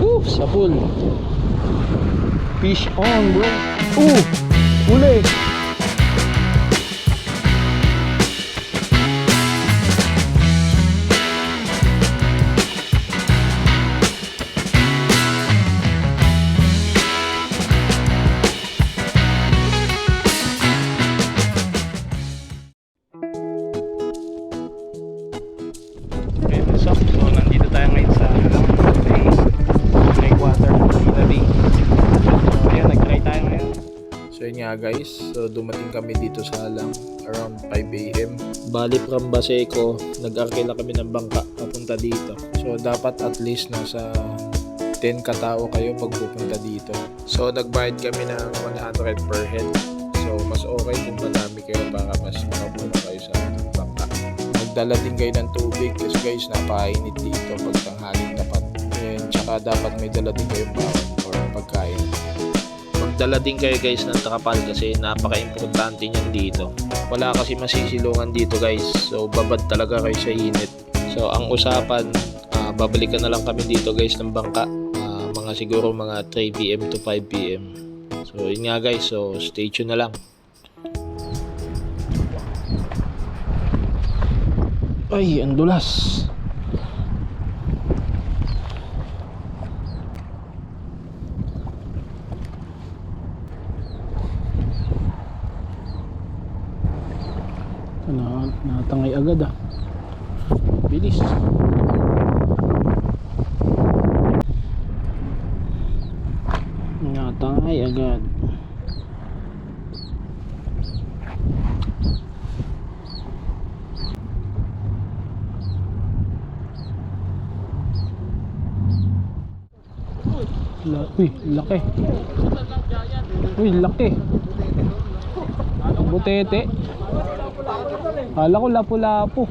Woo, sa pool. Fish on, bro. Uh, uli. Nga guys. So, dumating kami dito sa Halang around 5 a.m. Bali from Baseco, nag-arkila kami ng bangka papunta dito. So, dapat at least nasa 10 katao kayo pag pupunta dito. So, nagbayad kami ng 100 per head. So, mas okay kung madami kayo para mas makamura kayo sa bangka magdala din kayo ng tubig kasi guys napainit dito pag tanghaling tapat and tsaka dapat may dala din kayong bawang or pagkain magdala din kayo guys ng takapal kasi napaka-importante niyan dito. Wala kasi masisilungan dito guys. So babad talaga kayo sa init. So ang usapan ah, babalikan na lang kami dito guys ng bangka. Ah, mga siguro mga 3 pm to 5 pm so yun nga guys. So stay tuned na lang. Ay, ang dulas. Na, natangay agad ah. Bilis. Natangay agad. La Uy, laki. Uy, laki. Butete. Kala ko lapu-lapu.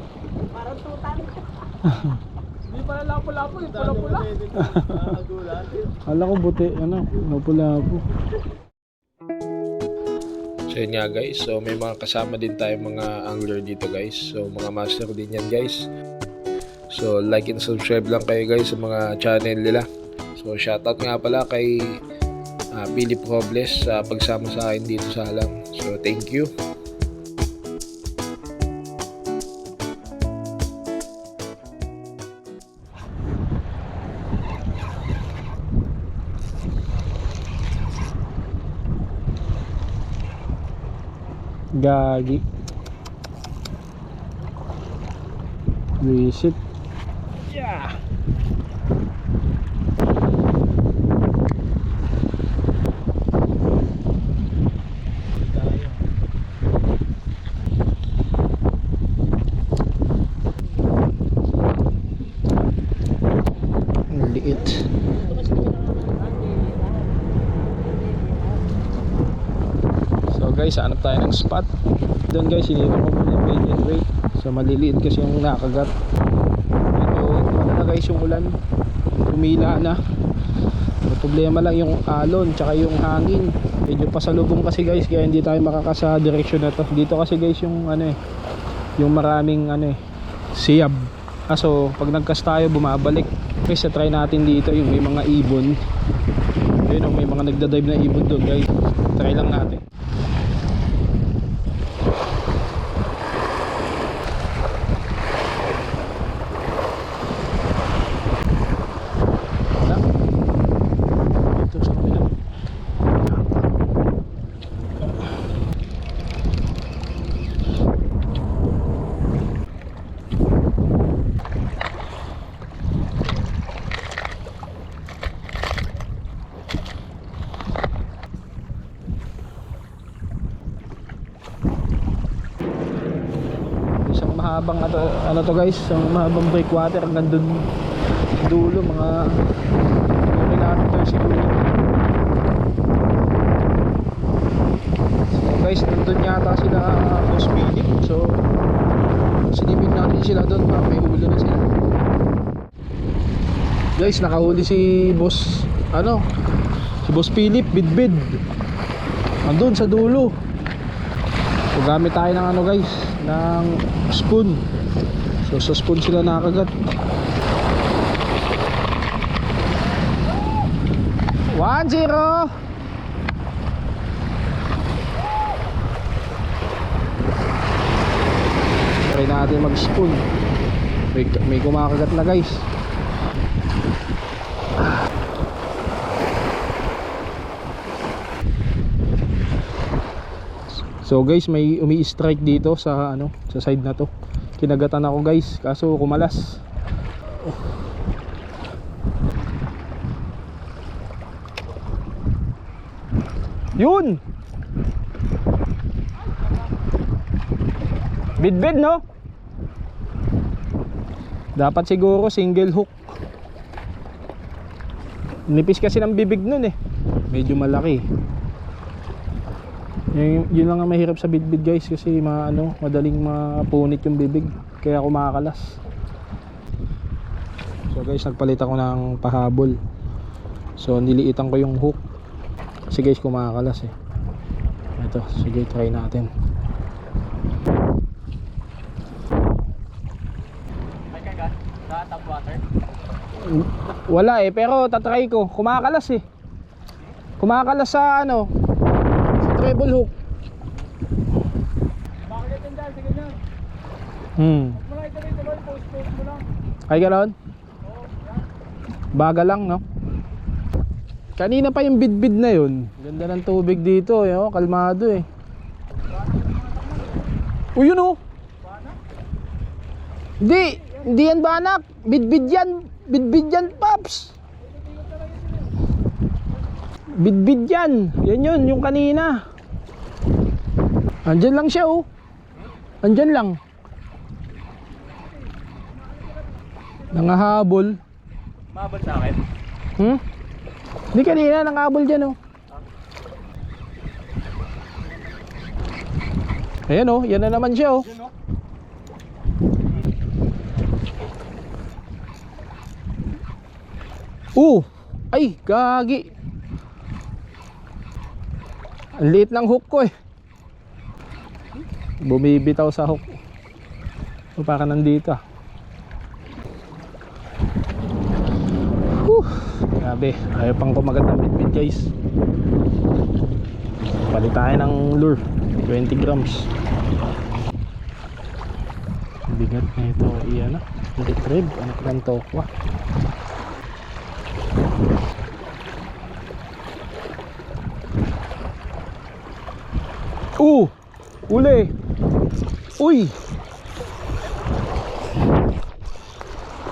Hindi pala lapo-lapo, yung pula-pula. Kala ko buti, ano, lapu-lapu. So yun nga guys, so may mga kasama din tayo mga angler dito guys. So mga master din yan guys. So like and subscribe lang kayo guys sa mga channel nila. So shoutout nga pala kay ah, Philip Robles sa pagsama sa akin dito sa Halang. So thank you. Gagi. Visit. Guys, hanap tayo ng spot. Doon guys, iniwan ko muna yung bait and wait. So maliliit kasi yung nakagat. Ito, ano na guys yung ulan. Umila na. Ang problema lang yung alon, tsaka yung hangin. Medyo pasalubong kasi guys, kaya hindi tayo makakasa direction na to. Dito kasi guys yung ano eh, yung maraming ano eh, siyab. Ah, so pag nagkas tayo, bumabalik. Guys, try natin dito yung may mga ibon. Ayun, oh, may mga nagdadive na ibon doon guys. Try lang natin. Wala. Dito sa kabila. isang mahabang ano, ano to guys isang mahabang breakwater hanggang dun dulo mga kilometer siguro. So guys nandun yata sila boss Philip so sinipin natin sila doon baka may huli na sila. Guys nakahuli si boss ano? Si boss Philip bidbid. Andun sa dulo So gamit tayo ng ano guys, ng spoon. So sa spoon sila nakagat. One zero. Try natin mag-spoon. May, may kumakagat na guys. So guys, may umi-strike dito sa ano, sa side na to. Kinagatan ako guys, kaso kumalas. Yun! Bidbid no? Dapat siguro single hook. Nipis kasi ng bibig nun eh. Medyo malaki. Yun, yun lang ang mahirap sa bidbid guys kasi maano, madaling mapunit yung bibig kaya kumakalas. So guys, nagpalit ako ng pahabol. So niliitan ko yung hook. Kasi guys, kumakalas eh. Ito, sige try natin. Wala eh, pero tatry ko. Kumakalas eh. Kumakalas sa ano, treble hook. Bakit yan dyan? Sige dyan. Hmm. Mo lang ito rin tuloy. Post-post mo lang. Ay ganoon? Baga lang, no? Kanina pa yung bidbid na yun. Ganda ng tubig dito, eh, oh, kalmado eh. O yun oh. Hindi, hindi yan banak. Bidbid yan. Bidbid yan, paps. Bidbid yan. Yan yun, yung kanina. Andyan lang siya oh. Andyan lang. Nangahabol. Mabot sa akin. Hmm? Hindi kanina nangabol dyan oh. Ayan oh, yan na naman siya oh. Oh. Uh! Ay, gagi. Liit ng hook ko eh. Bumibitaw sa hook. O para nandito ah. Whew, grabe, ayaw pang kumagat ng bitbit guys. Palit tayo ng lure, 20 grams. Bigat na ito, iyan na. Hindi trib, ano ka ng tokwa. Uh! Uli! Uy!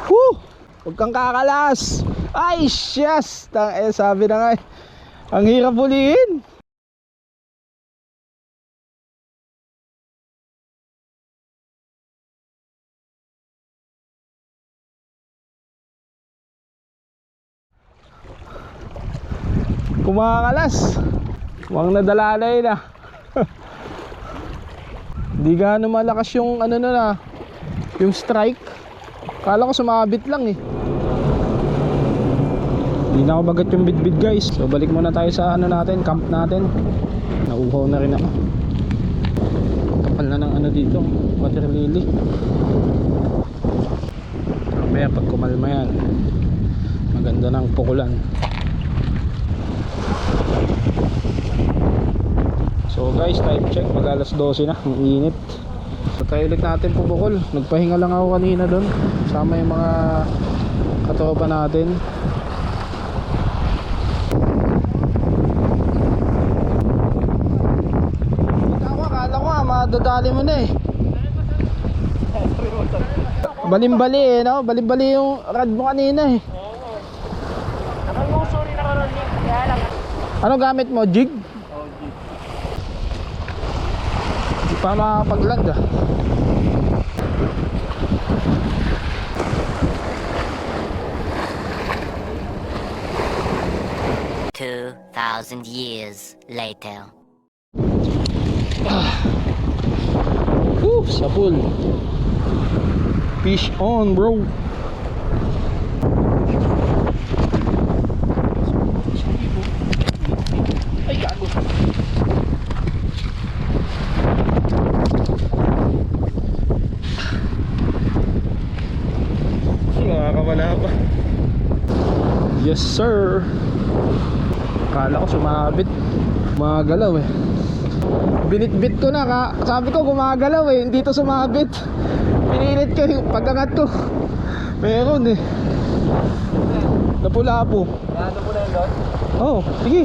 Woo! Huwag kang kakalas! Ay, yes! Tang eh, sabi na nga eh. Ang hirap ulihin! Kumakalas! Huwag nadalalay na. Hindi gaano malakas yung ano na na, yung strike. Kala ko sumabit lang eh. Hindi na ako bagat yung bidbid guys. So balik muna tayo sa ano natin, camp natin. Nauuhaw na rin ako. Kapal na ng ano dito, water lily. Mamaya pag kumalma yan, maganda ng pukulan. So guys, time check, mag alas 12 na, ang init. So tayo ulit natin pubukol. Nagpahinga lang ako kanina doon. Kasama yung mga katropa natin. Ako, akala ko nga, madadali mo na eh. Balimbali eh, no? Balimbali yung rad mo kanina eh. Ano gamit mo? Jig? Oh, jeep. Hindi pa makakapag-land ah. Two thousand years later. Whew, sabul. Fish on, bro. Ay, gago. Nakakawala pa. Yes, sir. Akala ko sumabit. Gumagalaw eh. Binitbit ko na ka. Sabi ko gumagalaw eh. Hindi to sumabit. Pinilit ko yung pagkangat ko. Meron eh. Napula po. Ano po na yung lot? Oh, sige.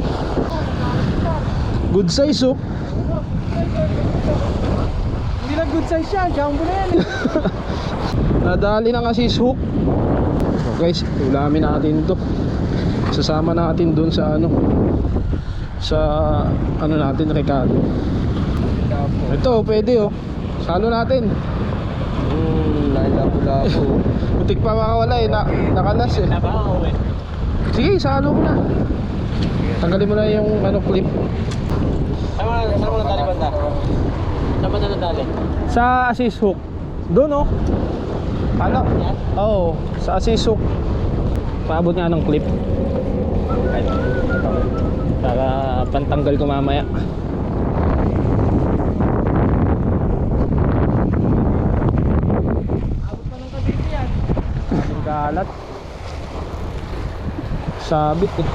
Good size oh. Hindi na good size yan. Jumbo na yan eh. Nadali na kasi hook. So guys, ulamin natin to. Sasama natin dun sa ano sa ano natin Ricardo. Ito, pwede oh. Salo natin. Hmm, lapo-lapo. Butik pa makawala eh, na, nakalas eh. Nabaho eh. Sige, salo ko na. Tanggalin mo na yung ano clip. Saan mo na, saan mo na tali banda? Saan ba na nadali? Sa assist hook. Doon oh. Ano? Oo, oh, sa assist hook. Paabot nga ng clip. Para pantanggal ko mamaya. Kalat. Sabit eh.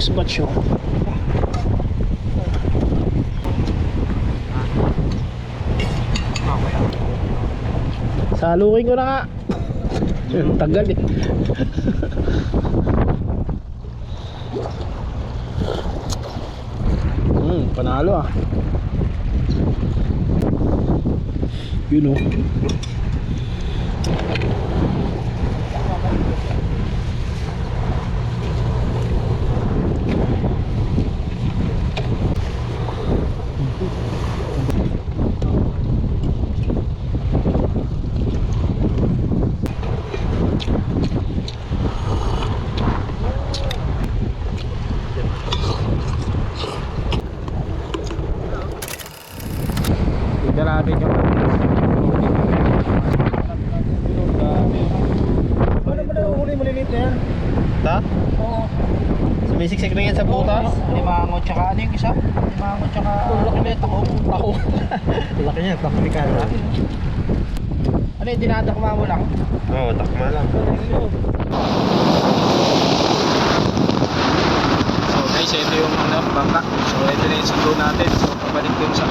6 batch yun salukin ko na nga. Tagal eh. Hmm, panalo ah. Yun o know. Tsaka ano yung isa? Limango tsaka... Laki na ito. Ako. Laki niya, pakulikan. Ano yung dinadakma mo lang? Oo, takma lang. So guys, ito yung ano, bangka. So ito na yung sundo natin. So pabalik dun sa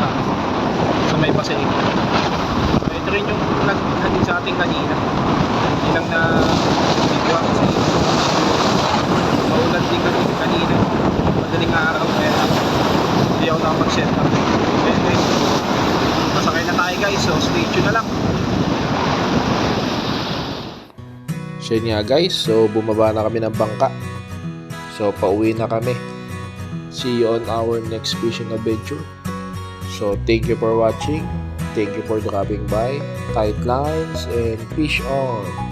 sa may pasig. So ito rin yung naghatid sa ating kanina. Hindi lang na video kasi maulan din kami kanina. Madaling araw kaya hindi ako nakapag-set up. Anyway, masakay na tayo guys. So stay tuned na lang. So yun nga guys, so bumaba na kami ng bangka. So pauwi na kami. See you on our next fishing adventure. So thank you for watching. Thank you for dropping by. Tight lines and fish on.